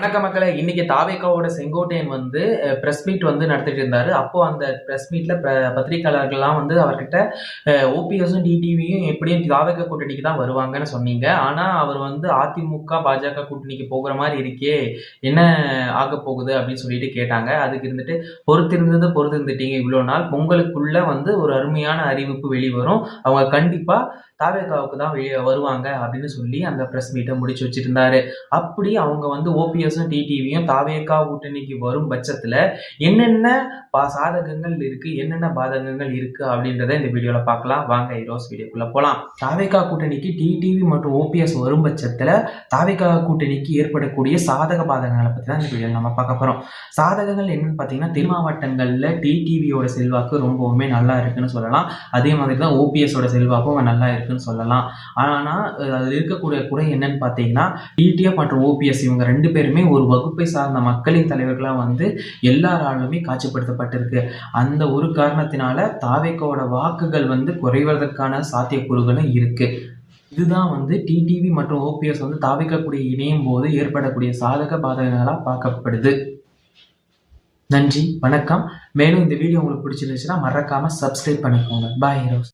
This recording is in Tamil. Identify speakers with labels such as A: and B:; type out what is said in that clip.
A: வணக்க மக்களை இன்னைக்கு தாவேக்காவோட செங்கோட்டையன் வந்து பிரஸ் மீட் வந்து நடத்திட்டு இருந்தாரு. அப்போ அந்த பிரஸ் மீட்ல பத்திரிகையாளர்கள்லாம் பத்திரிக்கையாளர்கள்லாம் வந்து அவர்கிட்ட ஓபிஎஸும் டிடிவியும் எப்படியும் தாவேக்கா கூட்டணிக்கு தான் வருவாங்கன்னு சொன்னீங்க. ஆனா அவர் வந்து அதிமுக பாஜக கூட்டணிக்கு போகிற மாதிரி இருக்கே என்ன ஆக போகுது அப்படின்னு சொல்லிட்டு கேட்டாங்க. அதுக்கு இருந்துட்டு பொறுத்திருந்தது பொறுத்திருந்துட்டீங்க இவ்வளோ நாள். பொங்கலுக்குள்ள வந்து ஒரு அருமையான அறிவிப்பு வெளிவரும். அவங்க கண்டிப்பா தாவேக்காவுக்கு தான் வெளியே வருவாங்க அப்படின்னு சொல்லி அந்த பிரஸ் மீட்டை முடிச்சு வச்சிருந்தாரு அப்படி அவங்க வந்து ஓபிஎஸ் ஓபிஎஸும் டிடிவியும் தாவேக்கா கூட்டணிக்கு வரும் பட்சத்தில் என்னென்ன பா சாதகங்கள் இருக்கு என்னென்ன பாதகங்கள் இருக்கு அப்படின்றத இந்த வீடியோவில் பார்க்கலாம். வாங்க ஹீரோஸ் வீடியோக்குள்ளே போகலாம் தாவேக்கா கூட்டணிக்கு டிடிவி மற்றும் ஓபிஎஸ் வரும் பட்சத்தில் தாவேக்கா கூட்டணிக்கு ஏற்படக்கூடிய சாதக பாதகங்களை பற்றி தான் இந்த வீடியோவில் நம்ம பார்க்க போகிறோம் சாதகங்கள் என்னென்னு பார்த்தீங்கன்னா தென் டிடிவியோட செல்வாக்கு ரொம்பவுமே நல்லா இருக்குன்னு சொல்லலாம். அதே மாதிரி தான் ஓபிஎஸோட செல்வாக்கும் நல்லா இருக்குன்னு சொல்லலாம். ஆனால் அதில் இருக்கக்கூடிய குறை என்னன்னு பார்த்தீங்கன்னா டிடிஎஃப் மற்றும் ஓபிஎஸ் இவங்க ரெண்டு பேருமே ஒரு வகுப்பை சார்ந்த மக்களின் தலைவர்களாக வந்து எல்லாராலுமே காட்சிப்படுத்தப்பட்டிருக்கு. அந்த ஒரு காரணத்தினால தாவேக்கோட வாக்குகள் வந்து குறைவதற்கான சாத்தியக்கூறுகளும் இருக்கு. இதுதான் வந்து டிடிவி மற்றும் ஓபிஎஸ் வந்து தாவிக்கக்கூடிய இணையும் போது ஏற்படக்கூடிய சாதக பாதகங்களாக பார்க்கப்படுது. நன்றி வணக்கம். மேலும் இந்த வீடியோ உங்களுக்கு பிடிச்சிருந்துச்சுன்னா மறக்காம சப்ஸ்கிரைப் பண்ணிக்கோங்க. Bye heroes.